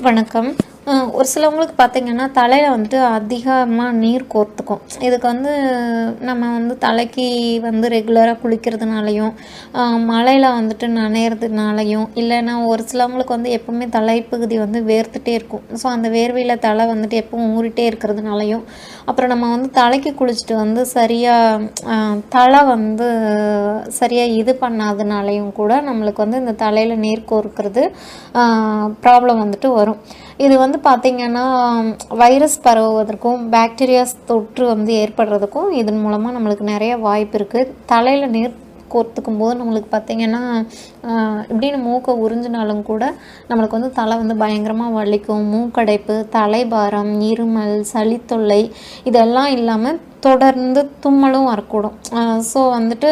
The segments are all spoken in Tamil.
வணக்கம். ஒரு சிலவங்களுக்கு பார்த்திங்கன்னா தலையில் வந்துட்டு அதிகமாக நீர் கோர்த்துக்கும். இதுக்கு வந்து நம்ம வந்து தலைக்கு வந்து ரெகுலராக குளிக்கிறதுனாலையும் மழையில் வந்துட்டு நனையிறதுனாலையும் இல்லைன்னா ஒரு சிலவங்களுக்கு வந்து எப்போவுமே தலைப்பகுதி வந்து வேர்த்துட்டே இருக்கும். ஸோ அந்த வேர்வையில் தலை வந்துட்டு எப்பவும் ஊறிட்டே இருக்கிறதுனாலையும் அப்புறம் நம்ம வந்து தலைக்கு குளிச்சுட்டு வந்து சரியாக தலை வந்து சரியாக இது பண்ணாதனாலையும் கூட நம்மளுக்கு வந்து இந்த தலையில் நீர் கோர்க்கிறது ப்ராப்ளம் வந்துட்டு வரும். இது வந்து பார்த்திங்கன்னா வைரஸ் பரவுவதற்கும் பாக்டீரியாஸ் தொற்று வந்து ஏற்படுறதுக்கும் இதன் மூலமாக நம்மளுக்கு நிறைய வாய்ப்பு இருக்குது தலையில் நீர் கோர்த்துக்கும் போது நம்மளுக்கு பார்த்திங்கன்னா இப்படின்னு மூக்கை உறிஞ்சினாலும் கூட நம்மளுக்கு வந்து தலை வந்து பயங்கரமாக வலிக்கும். மூக்கடைப்பு தலைபாரம் இருமல் சளித்தொல்லை இதெல்லாம் இல்லாமல் தொடர்ந்து தும்மலும் வரக்கூடும் ஸோ வந்துட்டு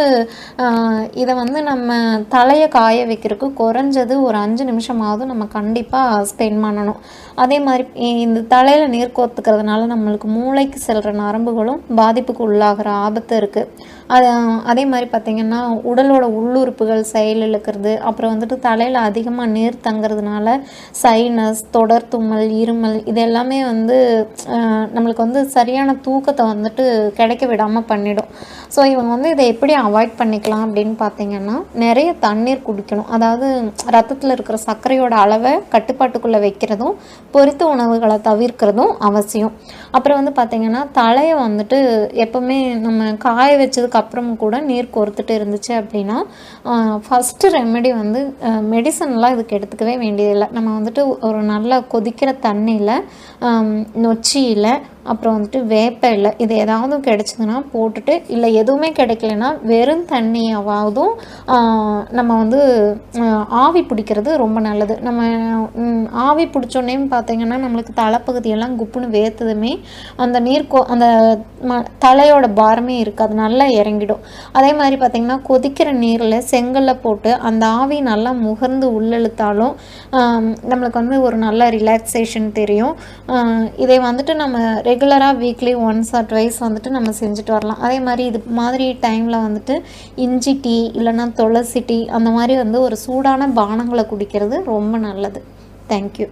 இதை வந்து நம்ம தலையை காய வைக்கிறதுக்கு குறைஞ்சது ஒரு அஞ்சு நிமிஷமாவது நம்ம கண்டிப்பாக ஸ்பெண்ட் பண்ணணும். அதே மாதிரி இந்த தலையில் நீர் கோர்த்துக்கிறதுனால நம்மளுக்கு மூளைக்கு செல்கிற நரம்புகளும் பாதிப்புக்கு உள்ளாகிற ஆபத்து இருக்குது அது அதே மாதிரி பார்த்திங்கன்னா உடலோட உள்ளுறுப்புகள் செயல் இழுக்கிறது அப்புறம் வந்துட்டு தலையில் அதிகமாக நீர் தங்குறதுனால சைனஸ் தொடர் தும்மல் இருமல் இது எல்லாமே வந்து நம்மளுக்கு வந்து சரியான தூக்கத்தை வந்துட்டு கிடைக்க விடாமல் பண்ணிடும். ஸோ இவங்க வந்து இதை எப்படி அவாய்ட் பண்ணிக்கலாம் அப்படின்னு பார்த்தீங்கன்னா நிறைய தண்ணீர் குடிக்கணும். அதாவது ரத்தத்தில் இருக்கிற சர்க்கரையோட அளவை கட்டுப்பாட்டுக்குள்ளே வைக்கிறதும் பொரித்த உணவுகளை தவிர்க்கிறதும் அவசியம். அப்புறம் வந்து பார்த்திங்கன்னா தலையை வந்துட்டு எப்போவுமே நம்ம காய வச்சதுக்கு அப்புறமும் கூட நீர் கோர்த்துட்டு இருந்துச்சு அப்படின்னா ஃபஸ்ட்டு ரெமெடி வந்து மெடிசன்லாம் இதுக்கு எடுத்துக்கவே வேண்டியதில்லை. நம்ம வந்துட்டு ஒரு நல்ல கொதிக்கிற தண்ணியில் நொச்சியில் அப்புறம் வந்துட்டு வேப்ப இல்லை இது ஏதாவது கிடச்சிதுன்னா போட்டுட்டு இல்லை எதுவுமே கிடைக்கலனா வெறும் தண்ணியாவதும் நம்ம வந்து ஆவி பிடிக்கிறது ரொம்ப நல்லது. நம்ம ஆவி பிடிச்சோன்னே பார்த்திங்கன்னா நம்மளுக்கு தலைப்பகுதியெல்லாம் குப்புன்னு வேர்த்ததுமே அந்த நீர் கோ அந்த ம தலையோட பாரமே இருக்காது நல்லா இறங்கிடும். அதே மாதிரி பார்த்திங்கன்னா கொதிக்கிற நீரில் செங்கல்ல போட்டு அந்த ஆவி நல்லா முகர்ந்து உள்ளெழுத்தாலும் நம்மளுக்கு வந்து ஒரு நல்ல ரிலாக்ஸேஷன் தெரியும். இதை வந்துட்டு நம்ம ரெகுலராக வீக்லி ஒன்ஸ் ஆர் ட்வைஸ் வந்துட்டு நம்ம செஞ்சுட்டு வரலாம். அதே மாதிரி இது மாதிரி டைமில் வந்துட்டு இஞ்சி டீ இல்லைன்னா துளசி டீ அந்த மாதிரி வந்து ஒரு சூடான பானங்களை குடிக்கிறது ரொம்ப நல்லது. தேங்க்யூ